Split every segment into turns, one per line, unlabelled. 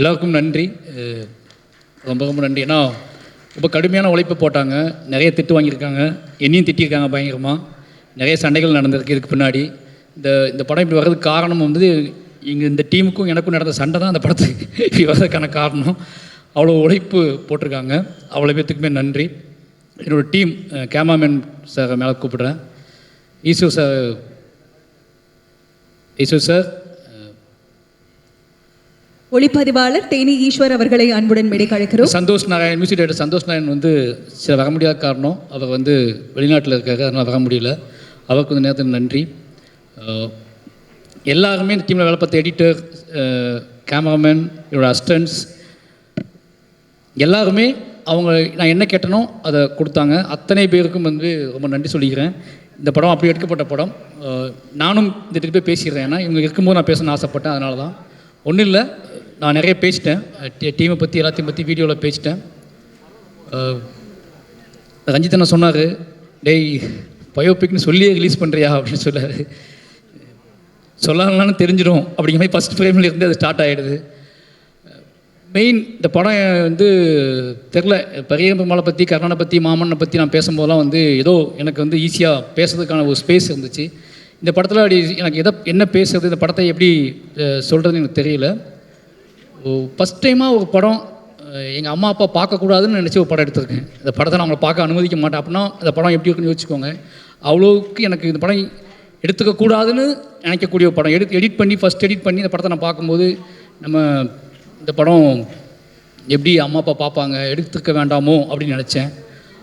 எல்லாருக்கும் நன்றி. ரொம்ப ரொம்ப நன்றி. ஏன்னா ரொம்ப கடுமையான உழைப்பு போட்டாங்க. நிறைய திட்டு வாங்கியிருக்காங்க. என்னையும் திட்டியிருக்காங்க பயங்கரமாக நிறைய சண்டைகள் நடந்திருக்கு இதுக்கு பின்னாடி. இந்த இந்த படம் இப்படி வர்றதுக்கு காரணம் வந்து இங்கே இந்த டீமுக்கும் எனக்கும் நடந்த சண்டை தான் அந்த படத்துக்கு இப்படி வர்றதுக்கான காரணம். அவ்வளோ உழைப்பு போட்டிருக்காங்க. அவ்வளோ பேர்த்துக்குமே நன்றி. என்னோடய டீம் கேமராமேன் சார் மேலே கூப்பிடுறேன். ஈஸ்வர் சார் ஈஸ்வர் சார்
ஒளிப்பதிவாளர் தேனி ஈஸ்வர் அவர்களை அன்புடன் மேடைக்கு அழைக்கிறோம்
சந்தோஷ் நாராயண் மியூசிக் டைரக்டர் சந்தோஷ் நாராயண் வந்து சில வர முடியாத காரணம். அவர் வந்து வெளிநாட்டில் இருக்காரு அதனால் வர முடியல. அவருக்கு கொஞ்சம் நேரத்துக்கு நன்றி. எல்லாருமே இந்த டீமில் வேலை பார்த்த எடிட்டர் கேமராமேன் என்னோட அசிஸ்டன்ட்ஸ் எல்லாருமே அவங்க நான் என்ன கேட்டனோ அதை கொடுத்தாங்க. அத்தனை பேருக்கும் வந்து ரொம்ப நன்றி சொல்லிக்கிறேன். இந்த படம் அப்படி எடுக்கப்பட்ட படம். நானும் இந்த திருப்பி பேசிடுறேன். ஏன்னா இவங்க இருக்கும்போது நான் பேசணும்னு ஆசைப்பட்டேன் அதனால தான் ஒன்றும் இல்லை. நான் நிறைய பேசிட்டேன். டீமை பற்றி எல்லாத்தையும் பற்றி வீடியோவில் பேசிட்டேன். ரஞ்சித் அண்ணா சொன்னார் டேய் பயோபிக்னு சொல்லியே ரிலீஸ் பண்ணுறியா அப்படின்னு சொல்லாரு சொல்லலாம்னு தெரிஞ்சிடும். அப்படிங்கிற மாதிரி ஃபஸ்ட் ஃப்ரேமில் இருந்து அது ஸ்டார்ட் ஆகிடுது மெயின் இந்த படம் வந்து தெரில. பெரிய பற்றி கர்ணனை பற்றி மாமனை பற்றி நான் பேசும்போதெல்லாம் வந்து ஏதோ எனக்கு வந்து ஈஸியாக பேசுறதுக்கான ஒரு ஸ்பேஸ் இருந்துச்சு. இந்த படத்தில் அப்படி எனக்கு எதை என்ன பேசுறது இந்த படத்தை எப்படி சொல்கிறதுன்னு எனக்கு தெரியல. ஃபஸ்ட் டைமாக ஒரு படம் எங்கள் அம்மா அப்பா பார்க்கக்கூடாதுன்னு நினச்சி ஒரு படம் எடுத்திருக்கேன். இந்த படத்தை நான் அவங்கள பார்க்க அனுமதிக்க மாட்டேன். அப்படின்னா அந்த படம் எப்படி இருக்குன்னு யோசிச்சுக்கோங்க. அவ்வளோவுக்கு எனக்கு இந்த படம் எடுத்துக்கக்கூடாதுன்னு நினைக்கக்கூடிய ஒரு படம். எடுத்து எடிட் பண்ணி ஃபஸ்ட் எடிட் பண்ணி இந்த படத்தை நான் பார்க்கும்போது நம்ம இந்த படம் எப்படி அம்மா அப்பா பார்ப்பாங்க எடுத்துக்க வேண்டாமோ அப்படின்னு நினச்சேன்.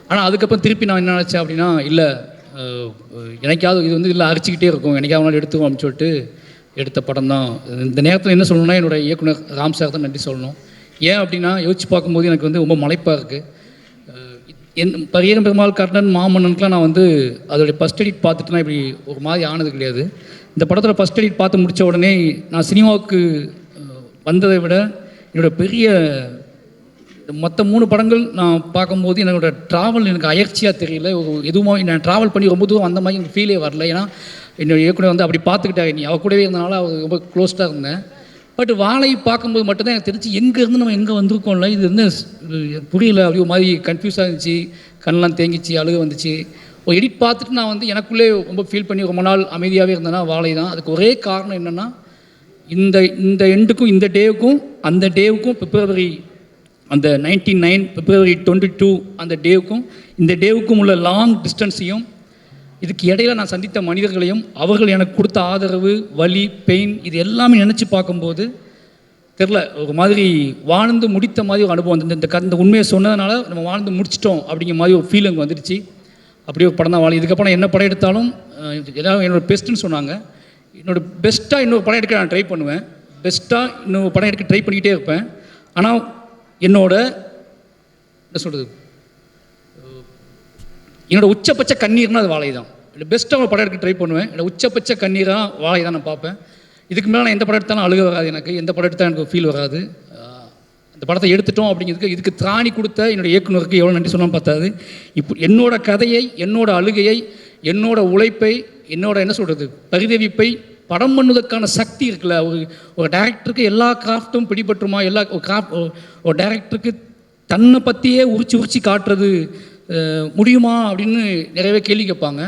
ஆனால் அதுக்கப்புறம் திருப்பி நான் என்ன நினச்சேன் அப்படின்னா இல்லை எனக்காவது இது வந்து இல்லை அரிச்சிக்கிட்டே இருக்கும். எனக்காவது எடுத்துக்கோ எடுத்துவோம் அப்படின்னு சொல்லிட்டு எடுத்த படம் தான் இந்த நேரத்தில் என்ன சொல்லணும்னா என்னோடய இயக்குனர் ராம் சார் தான் நன்றி சொல்லணும். ஏன் அப்படின்னா யோசிச்சு பார்க்கும்போது எனக்கு வந்து ரொம்ப மலைப்பாக இருக்குது என் பரியரம் பெருமாள் கர்ணன் மாமன்னனுக்குலாம் நான் வந்து அதோடைய ஃபஸ்ட் எடிட் பார்த்துட்டுனா இப்படி ஒரு மாதிரி ஆனது கிடையாது. இந்த படத்தில் ஃபஸ்ட் எடிட் பார்த்து முடித்த உடனே நான் சினிமாவுக்கு வந்ததை விட என்னோடய பெரிய மற்ற மூணு படங்கள் நான் பார்க்கும்போது என்னோடய ட்ராவல் எனக்கு அயற்சியாக தெரியல. ஒரு எதுவும் நான் ட்ராவல் பண்ணி ரொம்ப தூரம் அந்த மாதிரி எனக்கு ஃபீலே வரல. ஏன்னா என்னோட இயக்குனர் வந்து அப்படி பார்த்துக்கிட்டாங்க நீ அவள் கூடவே இருந்தனால அவர் ரொம்ப க்ளோஸ்டாக இருந்தேன். பட் வாழை பார்க்கும்போது மட்டும்தான் எனக்கு தெரிஞ்சு எங்கேருந்து நம்ம எங்கே வந்திருக்கோம்ல இது என்ன புரியல. அப்படி ஒரு மாதிரி கன்ஃபியூஸாக இருந்துச்சு. கண்ணெலாம் தேங்கிச்சு அழுக வந்துச்சு. ஒரு எடிட் பார்த்துட்டு நான் வந்து எனக்குள்ளே ரொம்ப ஃபீல் பண்ணி ரொம்ப நாள் அமைதியாகவே இருந்தேன்னா வாழை தான். அதுக்கு ஒரே காரணம் என்னென்னா இந்த இந்த எண்டுக்கும் இந்த டேவுக்கும் அந்த டேவுக்கும் பிப்ரவரி அந்த ninety nine February twenty two அந்த டேவுக்கும் இந்த டேவுக்கும் உள்ள லாங் டிஸ்டன்ஸையும் இதுக்கு இடையில நான் சந்தித்த மனிதர்களையும் அவர்கள் எனக்கு கொடுத்த ஆதரவு வலி பெயின் இது எல்லாமே நினச்சி பார்க்கும்போது தெரில ஒரு மாதிரி வாழ்ந்து முடித்த மாதிரி ஒரு அனுபவம் இந்த இந்த க- இந்த உண்மையை சொன்னதுனால நம்ம வாழ்ந்து முடிச்சிட்டோம் அப்படிங்கிற மாதிரி ஒரு ஃபீலிங் வந்துடுச்சு. அப்படியே ஒரு படம் தான் வாழ இதுக்கப்புறம் என்ன படம் எடுத்தாலும் ஏதாவது என்னோடய என்னோட பெஸ்ட்டுன்னு சொன்னாங்க. என்னோட பெஸ்ட்டாக இன்னொரு படம் எடுக்க நான் ட்ரை பண்ணுவேன். பெஸ்ட்டாக இன்னொரு படம் எடுக்க ட்ரை பண்ணிக்கிட்டே இருப்பேன். ஆனால் என்னோட என்ன சொல்கிறது என்னோடய உச்சபட்ச கண்ணீர்னா அது வாழை தான் இல்லை பெஸ்ட்டாக ஒரு படம் எடுக்க ட்ரை பண்ணுவேன். என்னோட உச்சபட்ச கண்ணீராக வாழை தான் நான் பார்ப்பேன். இதுக்கு மேலே நான் எந்த படம் எடுத்தாலும் அழுக வராது எனக்கு. எந்த படம் எடுத்தாலும் எனக்கு ஃபீல் வராது. இந்த அந்த படத்தை எடுத்துட்டோம் அப்படிங்கிறதுக்கு இதுக்கு திராணி கொடுத்த என்னோடய இயக்குனருக்கு எவ்வளோ நன்றி சொன்னாலும் பார்த்தாது இப்போ என்னோட கதையை என்னோட அழுகையை என்னோட உழைப்பை என்னோட என்ன சொல்கிறது பரிதவிப்பை படம் பண்ணுவதற்கான சக்தி இருக்குல்ல. ஒரு ஒரு டேரக்டருக்கு எல்லா கிராஃப்ட்டும் பிடிபட்டுருமா? எல்லா கிராஃப்ட் ஒரு டேரக்டருக்கு தன்னை பற்றியே உரிச்சு உரிச்சு காட்டுறது முடியுமா அப்படின்னு நிறையவே கேள்வி கேட்பாங்க.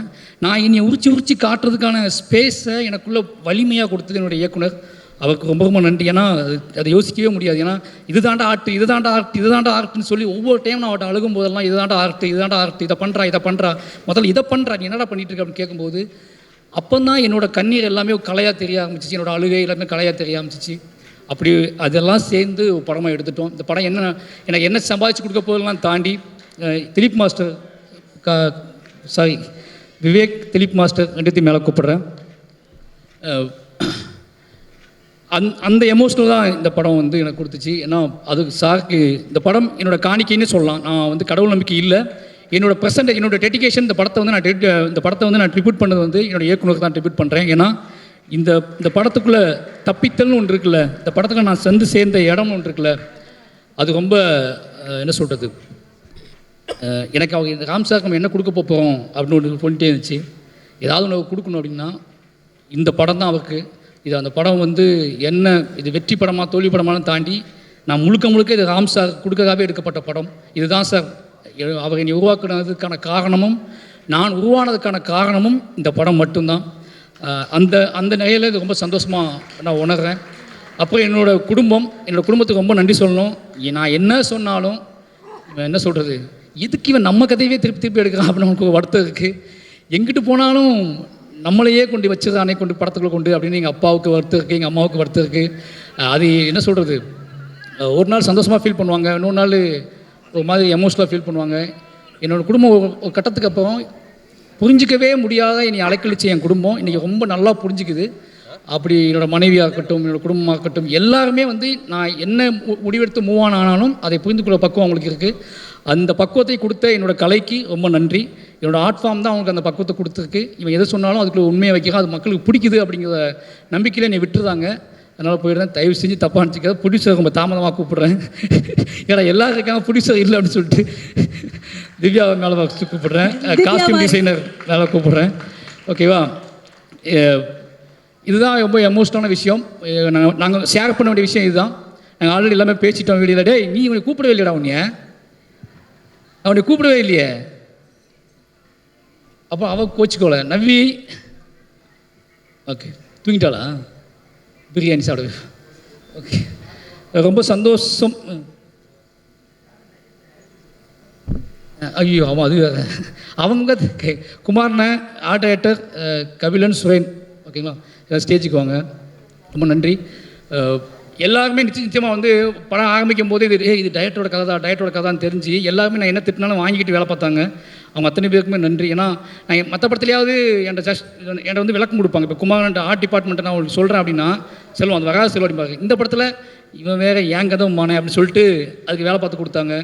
நான் என்னை உரிச்சு உரிச்சு காட்டுறதுக்கான ஸ்பேஸை எனக்குள்ள வலிமையாக கொடுத்தது என்னுடைய இயக்குனர். அவருக்கு ரொம்ப ரொம்ப நன்றி. ஏன்னா அது அதை யோசிக்கவே முடியாது. ஏன்னா இதுதாண்டா ஆர்ட் இதுதாண்டா ஆர்ட் இதுதாண்டா ஆர்ட்னு சொல்லி ஒவ்வொரு டைம் நான் அவட்ட அழுகும் போதெல்லாம் இதுதாண்டா ஆர்ட் இதுதாண்டா ஆர்ட் இதை பண்ணுறா இதை பண்ணுறா முதல்ல இதை பண்ணுறா நீ என்னடா பண்ணிட்டு இருக்க அப்படின்னு கேட்கும்போது அப்போ தான் என்னோட கண்ணீர் எல்லாமே கலையாக தெரிய ஆரம்பிச்சிச்சு. என்னோடய அழுகை எல்லாமே கலையாக தெரிய ஆரம்பிச்சிச்சு. அப்படி அதெல்லாம் சேர்ந்து படமாக எடுத்துட்டோம். இந்த படம் என்ன எனக்கு என்ன சம்பாதிச்சு கொடுக்க போதெல்லாம் தாண்டி திலீப் மாஸ்டர் க சாரி விவேக் திலீப் மாஸ்டர் ரெண்டுத்தையும் மேலே கூப்பிடுறேன். அந் அந்த எமோஷனல் தான் இந்த படம் வந்து எனக்கு கொடுத்துச்சு. ஏன்னா அது சாருக்கு இந்த படம் என்னோட காணிக்கைன்னு சொல்லலாம். நான் வந்து கடவுள் நம்பிக்கை இல்லை. என்னோட ப்ரெசன்ட் என்னோட டெடிக்கேஷன் இந்த படத்தை வந்து நான் இந்த படத்தை வந்து நான் ட்ரிபியூட் பண்ணது வந்து என்னோட இயக்குனருக்கு தான் ட்ரிபியூட் பண்ணுறேன் ஏன்னா இந்த இந்த படத்துக்குள்ளே தப்பித்தல்னு ஒன்று இருக்குல்ல இந்த படத்துக்கு நான் சென்று சேர்ந்த இடம் ஒன்று இருக்குல்ல அது ரொம்ப என்ன சொல்கிறது எனக்கு அவங்க இந்த சார் நம்ம என்ன கொடுக்க போகிறோம் அப்படின்னு ஒன்று சொல்லிட்டே இருந்துச்சு. ஏதாவது ஒன்று கொடுக்கணும் அப்படின்னா இந்த படம் தான் அவருக்கு. இது அந்த படம் வந்து என்ன இது வெற்றி படமா தோல்வி படமானு தாண்டி நான் முழுக்க முழுக்க இது ராம் சார் கொடுக்கறதாகவே எடுக்கப்பட்ட படம். இதுதான் சார் எ- அவர் என்னை உருவாக்குனதுக்கான காரணமும் நான் உருவானதுக்கான காரணமும் இந்த படம் மட்டும்தான். அந்த அந்த நிலையில் இது ரொம்ப சந்தோஷமாக நான் உணர்கிறேன் அப்புறம் என்னோடய குடும்பம் என்னோடய குடும்பத்துக்கு ரொம்ப நன்றி சொல்லணும். நான் என்ன சொன்னாலும் என்ன சொல்கிறது எதுக்கு இவன் நம்ம கதையவே திருப்பி திருப்பி எடுக்கிறான் அப்படின்னு நமக்கு ஒரு வருத்தம் இருக்குது எங்கிட்டு போனாலும் நம்மளையே கொண்டு வச்சுதானே கொண்டு படத்துக்குள்ள கொண்டு அப்படின்னு எங்கள் அப்பாவுக்கு வருத்தம் இருக்குது எங்கள் அம்மாவுக்கு வருத்தம் இருக்குது அது என்ன சொல்கிறது ஒரு நாள் சந்தோஷமாக ஃபீல் பண்ணுவாங்க இன்னொரு நாள் ஒரு மாதிரி எமோஷ்னலாக ஃபீல் பண்ணுவாங்க. என்னோடய குடும்பம் ஒரு கட்டத்துக்கு அப்புறம் புரிஞ்சிக்கவே முடியாத என்னை அலைக்கழிச்சு என் குடும்பம். இன்றைக்கி ரொம்ப நல்லா புரிஞ்சிக்குது. அப்படி என்னோட மனைவியாக இருக்கட்டும் என்னோட குடும்பமாக இருக்கட்டும் எல்லாருமே வந்து நான் என்ன முடிவெடுத்து மூவ் ஆன் ஆனாலும் அதை புரிந்து கொள்ள பக்குவம் அவங்களுக்கு இருக்குது அந்த பக்குவத்தை கொடுத்த என்னோட கலைக்கு ரொம்ப நன்றி. என்னோட ஆர்ட் ஃபார்ம் தான் அவங்களுக்கு அந்த பக்குவத்தை கொடுத்துருக்கு. இவன் எதை சொன்னாலும் அதுக்குள்ள உண்மையை வைக்கிறான். அது மக்களுக்கு பிடிக்குது அப்படிங்கிற நம்பிக்கையில் என்னை விட்டுருதாங்க அதனால் போயிடுறேன். தயவு செஞ்சு தப்பாக நினச்சிக்காத. ப்ரொடியூசர் ரொம்ப தாமதமாக கூப்பிட்றேன். ஏன்னா எல்லாரும் இருக்காங்க. ப்ரொடியூசர் இல்லை அப்படின்னு சொல்லிட்டு திவ்யா மேலே கூப்பிட்றேன். காஸ்டியூம் டிசைனர் மேலே கூப்பிட்றேன். ஓகேவா இதுதான் ரொம்ப எமோஷனான விஷயம். நாங்கள் நாங்கள் ஷேர் பண்ண வேண்டிய விஷயம் இதுதான். நாங்கள் ஆல்ரெடி எல்லாமே பேசிட்டோம் வெளியில் டேய் நீ இவனை கூப்பிடவே இல்லையடா உன்னைய. அவனை கூப்பிடவே இல்லையே. அப்போ அவ கோச்சிக்கோல. நவ்வி ஓகே தூங்கிட்டாளா? பிரியாணி சாப்பிடு. ஓகே ரொம்ப சந்தோஷம். ஐயோ ஆமாம் அது அவங்க குமார்ன குமார்ண்ண ஆர்ட் டைரக்டர் கபிலன் சுரேன். ஓகேங்களா? எல்லாம் ஸ்டேஜுக்கு வாங்க. ரொம்ப நன்றி. எல்லாருமே நிச்சயம் நிச்சயமாக வந்து படம் ஆரம்பிக்கும் போது இது ஏ இது டயட்டோட கதை தான் டயட்டோட கதான்னு தெரிஞ்சு எல்லாருமே நான் என்ன திட்டினாலும் வாங்கிக்கிட்டு வேலை பார்த்தாங்க. அவங்க அத்தனை பேருக்குமே நன்றி. ஏன்னா நான் மற்ற படத்துலையாவது என்கிட்ட ஜஸ்ட் என்கிட்ட வந்து விளக்கம் கொடுப்பாங்க. இப்போ குமாரன் ஆர்ட் டிபார்ட்மெண்ட்டை நான் உங்களுக்கு சொல்கிறேன் அப்படின்னா செல்வம் அது வராத செல்வம் அப்படிம்பாங்க. இந்த படத்தில் இவன் வேற ஏன் கதை மானே அப்படின்னு சொல்லிட்டு அதுக்கு வேலை பார்த்து கொடுத்தாங்க.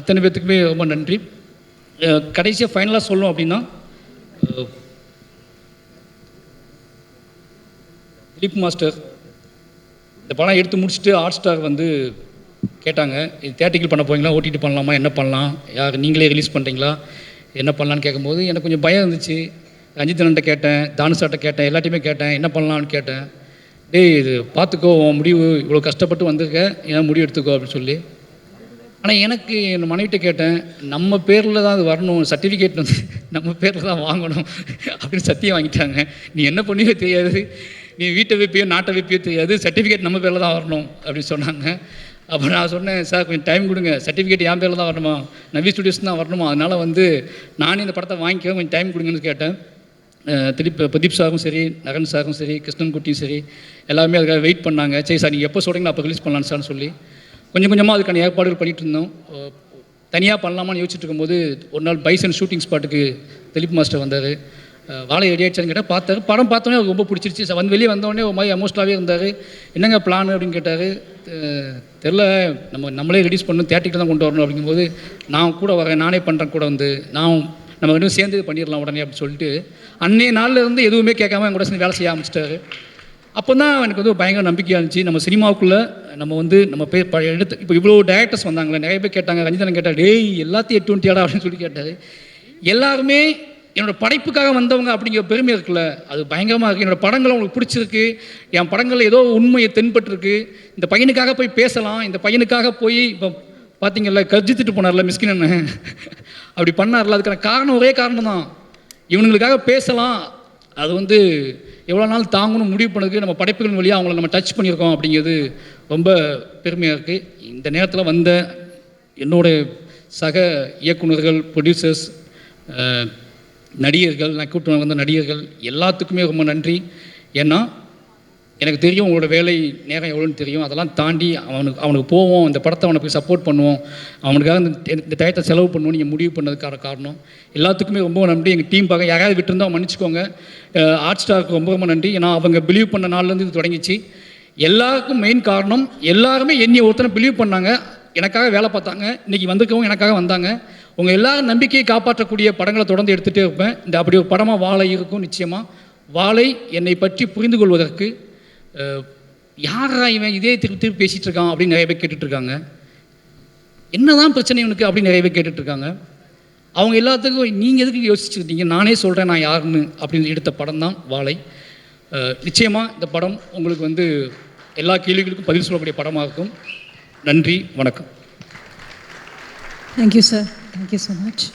அத்தனை பேர்த்துக்குமே ரொம்ப நன்றி. கடைசியாக ஃபைனலாக சொல்லணும் அப்படின்னா டீப் மாஸ்டர் இந்த படம் எடுத்து முடிச்சுட்டு ஹாட் ஸ்டார் வந்து கேட்டாங்க இது தேட்டிக்கல் பண்ண போகிறீங்களா ஓடிடி பண்ணலாமா? என்ன பண்ணலாம்? யார் நீங்களே ரிலீஸ் பண்ணுறீங்களா என்ன பண்ணலான்னு கேட்கும்போது எனக்கு கொஞ்சம் பயம் இருந்துச்சு. ரஞ்சித் அண்ணன்ட்ட கேட்டேன் தானு சார்ட்ட கேட்டேன் எல்லாத்தையுமே கேட்டேன் என்ன பண்ணலான்னு கேட்டேன். டேய் இது பார்த்துக்கோ உன் முடிவு இவ்வளோ கஷ்டப்பட்டு வந்திருக்க ஏன்னா முடிவு எடுத்துக்கோ அப்படின்னு சொல்லி. ஆனால் எனக்கு என் மனைவிட்ட கேட்டேன் நம்ம பேரில் தான் அது வரணும் சர்டிஃபிகேட் வந்து நம்ம பேரில் தான் வாங்கணும் அப்படின்னு சத்தியம் வாங்கிட்டாங்க. நீ என்ன பண்ணியோ தெரியாது. நீ வீட்டை வைப்பியோ நாட்டை வைப்பியோ தெரியாது. சர்டிஃபிகேட் நம்ம பேரில் தான் வரணும் அப்படின்னு சொன்னாங்க. அப்போ நான் சொன்னேன் சார் கொஞ்சம் டைம் கொடுங்க. சர்டிஃபிகேட் என் பேரில் தான் வரணுமா? நவி ஸ்டுடியோஸ் தான் வரணுமா? அதனால் வந்து நானே இந்த படத்தை வாங்கிக்க கொஞ்சம் டைம் கொடுங்கன்னு கேட்டேன். திருப்பி திலீப் பிரதீப் சாரும் சரி நகன் சாரும் சரி கிருஷ்ணன் குட்டியும் சரி எல்லாருமே அதுக்காக வெயிட் பண்ணாங்க. சரி சார் நீங்கள் எப்போ சொல்கிறீங்களோ அப்போ ரிலீஸ் பண்ணலாம் சார்னு சொல்லி. கொஞ்சம் கொஞ்சமாக அதுக்கான ஏற்பாடுகள் பண்ணிட்டு இருந்தோம். தனியாக பண்ணலாமான்னு யோசிச்சுட்டு இருக்கும்போது ஒரு நாள் பைசன் ஷூட்டிங் ஸ்பாட்டுக்கு திலீப் மாஸ்டர் வந்தார். வாழை ரெடி ஆயிடுச்சான்னு கேட்டால் பார்த்தாரு. படம் பார்த்தோன்னே அவருக்கு ரொம்ப பிடிச்சிருச்சு. வந்து வெளியே வந்தோடனே ஒரு மாதிரி எமோஷனலாகவே இருந்தார். என்னங்க பிளான் அப்படின்னு கேட்டார். தெரில நம்ம நம்மளே ரிலீஸ் பண்ணணும் தேட்டருக்கு தான் கொண்டு வரணும் அப்படிங்கும்போது நான் கூட வரேன் நானே பண்ணுறேன் கூட வந்து நான் நம்ம இன்னும் சேர்ந்து பண்ணிடலாம் உடனே அப்படின்னு சொல்லிட்டு அன்னைய நாளில் இருந்து எதுவுமே கேட்காம என் கூட சேர்ந்து வேலை செய்ய ஆரம்பிச்சிட்டாரு. அப்போ தான் எனக்கு வந்து பயங்கர நம்பிக்கையாக இருந்துச்சு. நம்ம சினிமாவுக்குள்ளே நம்ம வந்து நம்ம பே எடுத்து இப்போ இவ்வளோ டேரக்டர்ஸ் வந்தாங்களே நிறைய பேர் கேட்டாங்க ரஞ்சிதன் கேட்டார் டேய் எல்லாத்தையும் எட்டு ஒன்ட்டியாடா அப்படின்னு சொல்லி கேட்டார். எல்லாருமே என்னோட படைப்புக்காக வந்தவங்க அப்படிங்கிற பெருமை இருக்குல்ல அது பயங்கரமாக இருக்குது என்னோட படங்கள் உங்களுக்கு பிடிச்சிருக்கு என் படங்களில் ஏதோ உண்மையை தென்பட்டுருக்கு. இந்த பையனுக்காக போய் பேசலாம் இந்த பையனுக்காக போய் இப்போ பார்த்தீங்கல்ல கர்ஜித்துட்டு போனார்ல மிஸ்கின் அப்படி பண்ணார்ல அதுக்கான காரணம் ஒரே காரணம் தான் இவனுங்களுக்காக பேசலாம் அது வந்து எவ்வளோ நாள் தாங்கணும் முடிவு பண்ணதுக்கு நம்ம படைப்புகள் வழியாக அவங்கள நம்ம டச் பண்ணியிருக்கோம் அப்படிங்கிறது ரொம்ப பெருமையாக இருக்குது இந்த நேரத்தில் வந்த என்னோட சக இயக்குனர்கள் ப்ரொடியூசர்ஸ் நடிகர்கள் நான் கூப்பிட்டு வந்த நடிகர்கள் எல்லாத்துக்குமே ரொம்ப நன்றி. ஏன்னா எனக்கு தெரியும் உங்களோட வேலை நேரம் எவ்வளோன்னு தெரியும். அதெல்லாம் தாண்டி அவனுக்கு அவனுக்கு போவோம் இந்த படத்தை அவனுக்கு சப்போர்ட் பண்ணுவோம். அவனுக்காக இந்த இந்த டயத்தை செலவு பண்ணுவோம் நீங்கள் முடிவு பண்ணதுக்கான காரணம். எல்லாத்துக்குமே ரொம்ப நன்றி. எங்கள் டீம் பார்க்க யாராவது விட்டுருந்தா மன்னிச்சுக்கோங்க. ஆர்ட் ஸ்டாருக்கு ரொம்ப ரொம்ப நன்றி. ஏன்னா அவங்க பிலீவ் பண்ண நாள்லேருந்து இது தொடங்கிச்சு. எல்லாருக்கும் மெயின் காரணம் எல்லாருமே என்னை ஒருத்தனை பிலீவ் பண்ணாங்க. எனக்காக வேலை பார்த்தாங்க. இன்றைக்கி வந்திருக்கவங்க எனக்காக வந்தாங்க. உங்கள் எல்லா நம்பிக்கையை காப்பாற்றக்கூடிய படங்களை தொடர்ந்து எடுத்துகிட்டே இருப்பேன். இந்த அப்படி ஒரு படமாக வாழை இருக்கும் நிச்சயமாக வாழை என்னை பற்றி புரிந்து கொள்வதற்கு யாரா இவன் இதே திருப்பி திருப்பி பேசிகிட்டு இருக்கான் அப்படின்னு நிறைய பேர் கேட்டுட்ருக்காங்க இருக்காங்க. என்னதான் பிரச்சனை இவனுக்கு அப்படின்னு நிறைய பேர் கேட்டுட்ருக்காங்க அவங்க எல்லாத்துக்கும் நீங்கள் எதுக்கு யோசிச்சுருந்தீங்க நானே சொல்கிறேன் நான் யாருன்னு அப்படின்னு எடுத்த படம் தான் வாழை. நிச்சயமாக இந்த படம் உங்களுக்கு வந்து எல்லா கேள்விகளுக்கும் பதில் சொல்லக்கூடிய படமாக இருக்கும். நன்றி வணக்கம்.
Thank you sir Thank you so much.